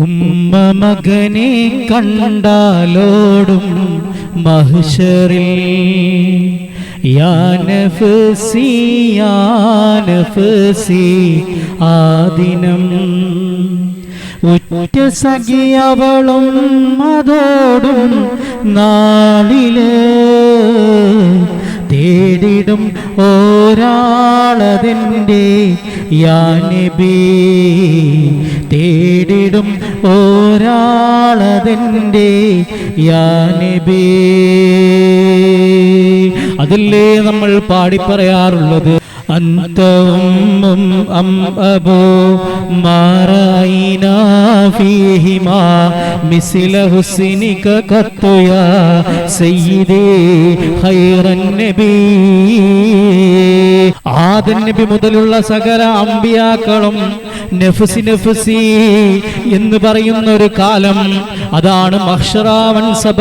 ഉമ്മ മകനെ കണ്ടാലോടും മഹ്ഷറിൽ. യാനഫസി ആദിനം ഉറ്റ സഖിയവളും അതോടും നാളിൽ തേടിടും ഓരാളതിന്റെ യാനബി തേടിടും ഒരാളതിന്റെ യാനിബേ. അതല്ലേ നമ്മൾ പാടിപ്പറയാറുള്ളത്? അന്തവും അം അബോ മാറായിനാ മിസില ഹുസിനിക കത്തുയ സയ്യിദേ ഖൈറൻ നബീ. ആദൻ നബി മുതലുള്ള സകല അമ്പിയാക്കളും നഫ്സി നഫ്സി എന്ന് പറയുന്ന ഒരു കാലം. അതാണ് മഹ്ഷറാവൻ സഭ.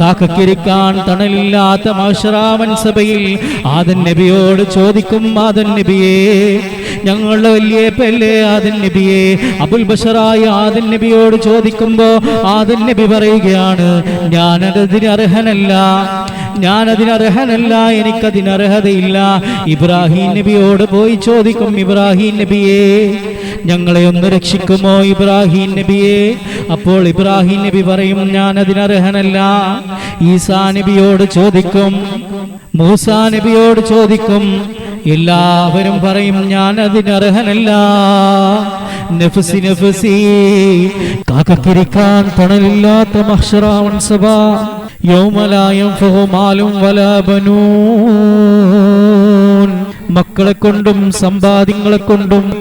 കാക്കക്കിരിക്കാൻ തണലില്ലാത്ത മഹ്ഷറാവൻ സഭയിൽ ആദൻ നബിയോട് ചോദിക്കും ആദൻ നബിയെ ഞങ്ങളുടെ വലിയ പെല്ലേ ആദൻ നബിയെ? അബുൽ ബഷറായ ആദൻ നബിയോട് ചോദിക്കുമ്പോ ആദൻ നബി പറയുകയാണ് ഞാനതിന് അർഹനല്ല. ഞാൻ അതിനർഹനല്ല എനിക്കതിനർഹതയില്ല ഇബ്രാഹിം നബിയോട് പോയി ചോദിക്കും ഇബ്രാഹിം നബിയെ ഞങ്ങളെ ഒന്ന് രക്ഷിക്കുമോ ഇബ്രാഹിം നബിയെ? അപ്പോൾ ഇബ്രാഹിം നബി പറയും ഞാൻ അതിനർഹനല്ല ഈസാ നബിയോട് ചോദിക്കും മൂസാ നബിയോട് ചോദിക്കും എല്ലാവരും പറയും ഞാൻ അതിനർഹനല്ല നഫ്സി നഫ്സി കാക്കക്കിരിക്കാൻ തണലില്ലാത്ത മഹ്ഷറാവൻ സഭ യൗമലായം വലാബനൂൻ മക്കളെ കൊണ്ടും സമ്പാദ്യങ്ങളെ കൊണ്ടും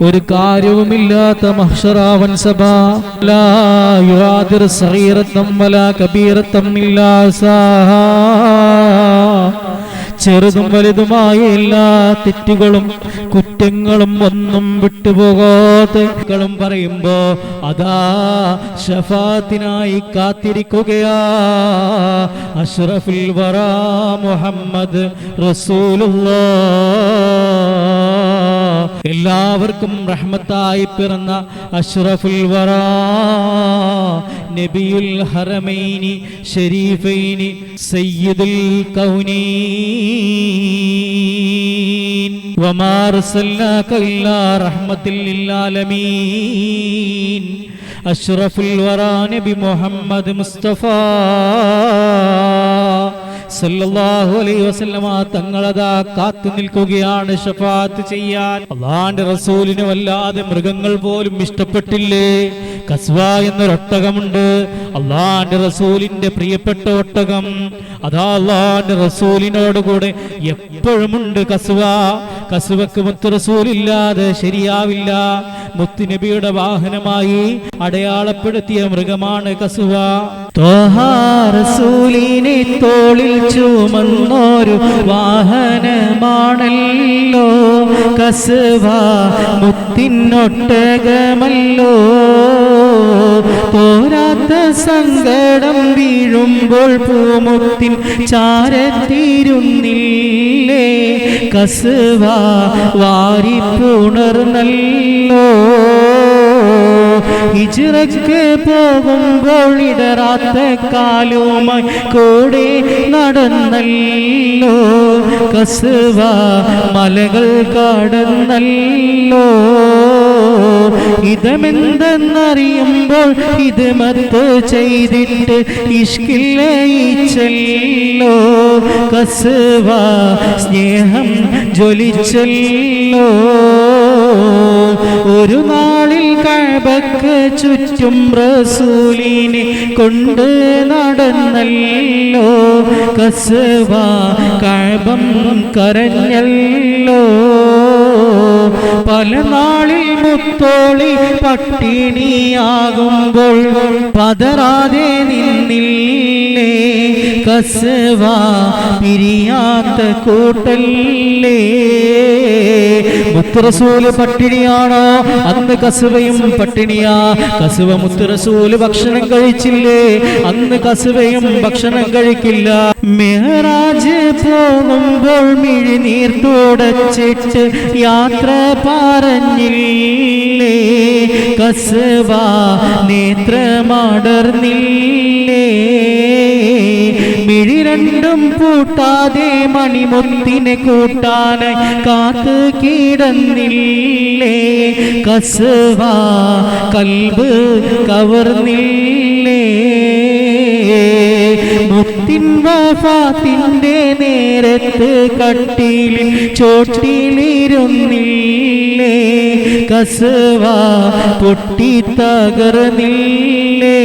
ഒരു കാര്യവുമില്ലാത്ത മഹ്ഷറാവൻ സഭ. സഗീറത്തം വലാ കബീറത്തം ഇല്ലാ ചെറുതും വലുതുമായ എല്ലാ തെറ്റുകളും കുറ്റങ്ങളും ഒന്നും വിട്ടുപോകാതെ പറയുമ്പോ അതാ ഷഫാത്തിനായി കാത്തിരിക്കുകയാ. അഷ്റഫുൽ വറ മുഹമ്മദ് റസൂലുള്ള. എല്ലാവർക്കും റഹ്മത്തായി പിറന്ന അഷ്റഫുൽ വറ നബിയുൽ ഹറമൈനി ഷരീഫൈനി സയ്യിദുൽ കൗനീൻ. അഷ്റഫുൽ വറ നബി മുഹമ്മദ് മുസ്തഫ. സല്ലല്ലാഹു അലൈഹി വസല്ലമ തങ്ങളതാ കാത്തു നിൽക്കുകയാണ് ഷഫാത്ത് ചെയ്യാൻ. അള്ളാന്റെ റസൂലിന് വല്ലാതെ മൃഗങ്ങൾ പോലും ഇഷ്ടപ്പെട്ടില്ലേ? കസ്വ എന്നൊരൊട്ടകമുണ്ട്. അള്ളാന്റെ റസൂലിന്റെ പ്രിയപ്പെട്ട ഒട്ടകം. അതാ അള്ളാന്റെ റസൂലിനോട് കൂടെ എപ്പോഴുമുണ്ട് കസ്വ. കസുവക്ക് മുത്ത് റസൂലില്ലാതെ ശരിയാവില്ല. മുത്തുനബിയുടെ വാഹനമായി അടയാളപ്പെടുത്തിയ മൃഗമാണ് കസുവ. റസൂലിനെ തോളിൽ ചുമന്നൊരു വാഹനമാണല്ലോ. കസുവ മുത്തിനൊട്ടകമല്ലോ. പോരാത്ത സങ്കടം വീഴുമ്പോൾ പൂമുത്തിൻ ചാരത്തിരുന്നില്ലേ. കസുവ വാരിപ്പുണർന്നല്ലോ. ഹിജ്റക്ക് പോകുമ്പോൾ ഇടറാത്ത കാലുമായി കൂടെ നടന്നല്ലോ. കസുവ മലകൾ കടന്നല്ലോ. ഇതമെന്തെന്നറിയുമ്പോൾ ഇത് മത്ത് ചെയ്തിട്ട് ഇഷ്കില്ലയിച്ചല്ലോ കസുവ സ്നേഹം ജ്വലിച്ചല്ലോ. ഒരു നാളിൽ കഴബക്ക് ചുറ്റും റസൂലിനെ കൊണ്ട് നടന്നല്ലോ. കസവ കഴബം കരഞ്ഞല്ലോ. പല നാളിൽ മുത്തോളി പട്ടിണിയാകുമ്പോൾ പതറാതെ നിന്നില്ലേ? കസവ പിരിയാത്ത കൂട്ടല്ലേ? മുത്തുറസൂൽ പട്ടിണിയാണോ? അന്ന് കസുവയും പട്ടിണിയാ. കസുവ മുത്തുറസൂൽ ഭക്ഷണം കഴിച്ചില്ലേ? അന്ന് കസുവയും ഭക്ഷണം കഴിക്കില്ല. മെഹറാജ് പോകുമ്പോൾ മിഴിനീർ തുടച്ചിട്ട് യാത്ര പറഞ്ഞില്ലേ കസവ നേത്രമാടർന്നില്ലേ? മിഴി രണ്ടും പൂട്ടാതെ മണിമുത്തിനെ കൂട്ടാനായി കാത്ത് കിടന്നില്ലേ? കസവ കൽബ് കവർന്നില്ലേ? മുത്തിൻ വഫാത്തിന്റെ നേരത്ത് കട്ടിലിൽ ചോട്ടിലിരുന്നില്ലേ? കസവ പൊട്ടി തകർന്നില്ലേ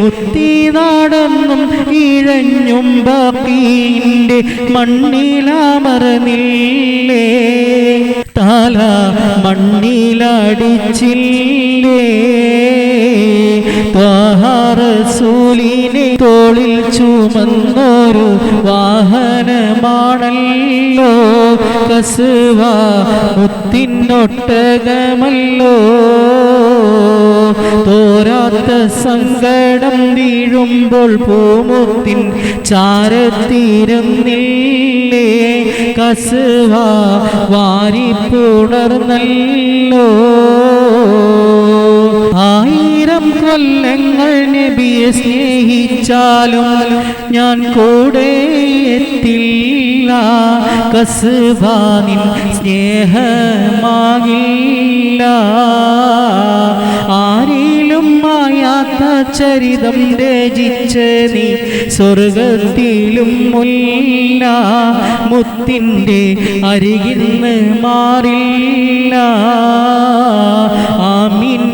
മുത്തി നടന്നും ഇഴഞ്ഞും ബാക്കിന്റെ മണ്ണിലാമറന്നില്ലേ? താല മണ്ണിലടിച്ചില്ലേ? ത്വാഹാറസൂലിനെ തോളിൽ ചുമന്നൊരു വാഹനമാണല്ലോ. കസുവ മുത്തിനൊട്ടകമല്ലോ തോരാത്ത സങ്കടം വീഴുമ്പോൾ പൂമുത്തിൻ ചാരത്തിരുന്നില്ലേ. കസുവ വാരിപ്പുണർന്നല്ലോ. ആയിരം കൊല്ലങ്ങൾ നബിയെ സ്നേഹിച്ചാലും ഞാൻ കൂടെ എത്തില്ല. കസ്ബാനിൻ സ്നേഹമാകില്ല. ആരിലും മായാത്ത ചരിതം രചിച്ച നീ സ്വർഗത്തിലും മുല്ല. മുത്തിന്റെ അരികിന്ന് മാറില്ല. ആമീൻ.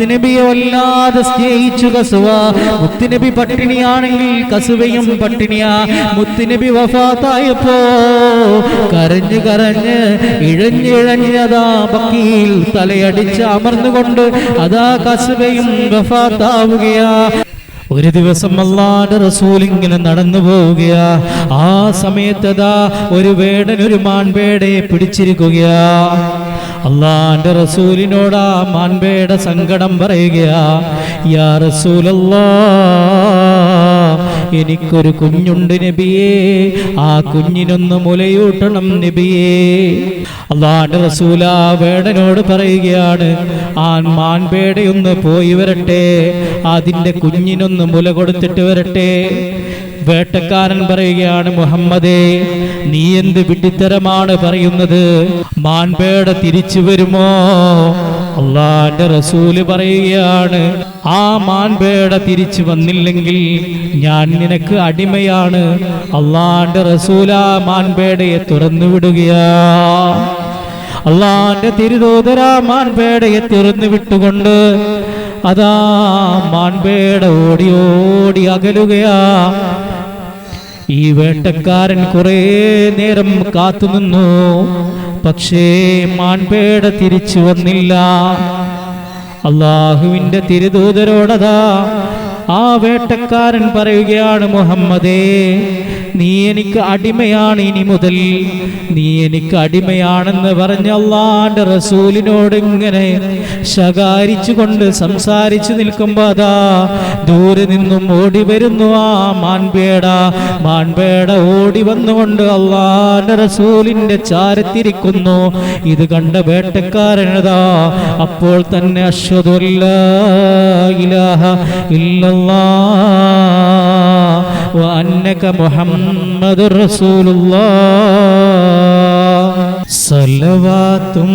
മുത്തുനബിയെ വല്ലാതെ സ്നേഹിച്ചു കസുവ. മുത്തുനബി പട്ടിണിയാണെങ്കിൽ കസുവയും പട്ടിണിയാ. മുത്തുനബി വഫാത്തായപ്പോ കരഞ്ഞു കരഞ്ഞ് ഇഴഞ്ഞിഴഞ്ഞതാ ബക്കിയിൽ തലയടിച്ച് അമർന്നുകൊണ്ട് അതാ കസുവയും വഫാത്താവുകയാ. ഒരു ദിവസം അള്ളാന്റെ റസൂൽ ഇങ്ങനെ നടന്നു പോവുകയാ. ആ സമയത്തതാ ഒരു വേടൻ ഒരു പിടിച്ചിരിക്കുകയാ. അള്ളാന്റെ റസൂലിനോടാ ആ മാൻപേട സങ്കടം പറയുകയാ യാ റസൂലല്ലാ എനിക്കൊരു കുഞ്ഞുണ്ട് നബിയേ ആ കുഞ്ഞിനൊന്ന് മുലയൂട്ടണം നബിയേ. അള്ളാന്റെ റസൂല വേടനോട് പറയുകയാണ് ആ മാൻപേടയൊന്ന് പോയി വരട്ടെ അതിന്റെ കുഞ്ഞിനൊന്ന് മുല കൊടുത്തിട്ട് വരട്ടെ. വേട്ടക്കാരൻ പറയുകയാണ് മുഹമ്മദേ നീ എന്ത് വിഡിത്തരമാണ് പറയുന്നത്? മാൻപേട തിരിച്ചു വരുമോ? അള്ളാന്റെ റസൂൽ പറയുകയാണ് ആ മാൻപേട തിരിച്ചു വന്നില്ലെങ്കിൽ ഞാൻ നിനക്ക് അടിമയാണ്. അള്ളാന്റെ റസൂല മാൻപേടയെ തുറന്നു വിടുകയാ. അള്ളാന്റെ തിരുതോതര മാൻപേടയെ തുറന്നു വിട്ടുകൊണ്ട് അതാ മാൻപേട ഓടി ഓടി അകലുകയാ. ഈ വേട്ടക്കാരൻ കുറേ നേരം കാത്തുനിന്നു പക്ഷേ മാൺപേട തിരിച്ചു വന്നില്ല. അള്ളാഹുവിന്റെ തിരുദൂതരോടതാ ആ വേട്ടക്കാരൻ പറയുകയാണ് മുഹമ്മദേ നീ എനിക്ക് അടിമയാണ് ഇനി മുതൽ. നീ എനിക്ക് അടിമയാണെന്ന് പറഞ്ഞ അള്ളാന്റെ റസൂലിനോട് ഇങ്ങനെ ശകാരിച്ചുകൊണ്ട് സംസാരിച്ചു നിൽക്കുമ്പോ അതാ ദൂരെ നിന്നും ഓടി വരുന്നു ആ മാൻപേട. മാൻപേട ഓടി വന്നുകൊണ്ട് അള്ളാന്റെ റസൂലിന്റെ ചാരത്തിരിക്കുന്നു. ഇത് കണ്ട വേട്ടക്കാരനതാ അപ്പോൾ തന്നെ അശ്വതല്ല ഇലാഹ ഇല്ലല്ലാ വഅന്നക മുഹമ്മദ് മുഹമ്മദ് സലവാത്തും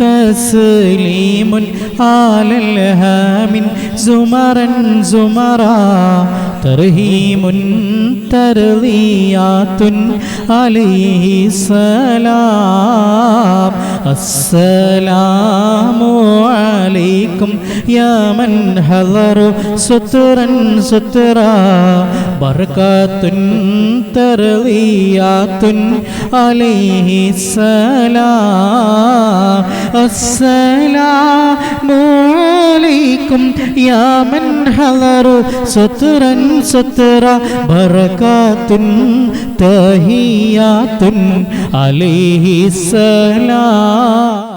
തസ്ലീമുൻ ആലൽ ഹാമിൻ സുമറൻ സുമറ. തർഹീമുൻ തർദിയാത്തുൻ അലൈഹി സലാം. അസ്സലാമു അലൈക്കും യാ മൻ ഹദറു സുത്റൻ സുത്റാ. ബർക്കാത്തുൻ തർവിയാത്തുൻ സലാം അസ്സലാമു അലൈക്കും യാ മൻ ഹളറു ബർക്കാത്തുൻ തഹിയാത്തുൻ അലൈഹിസ്സലാം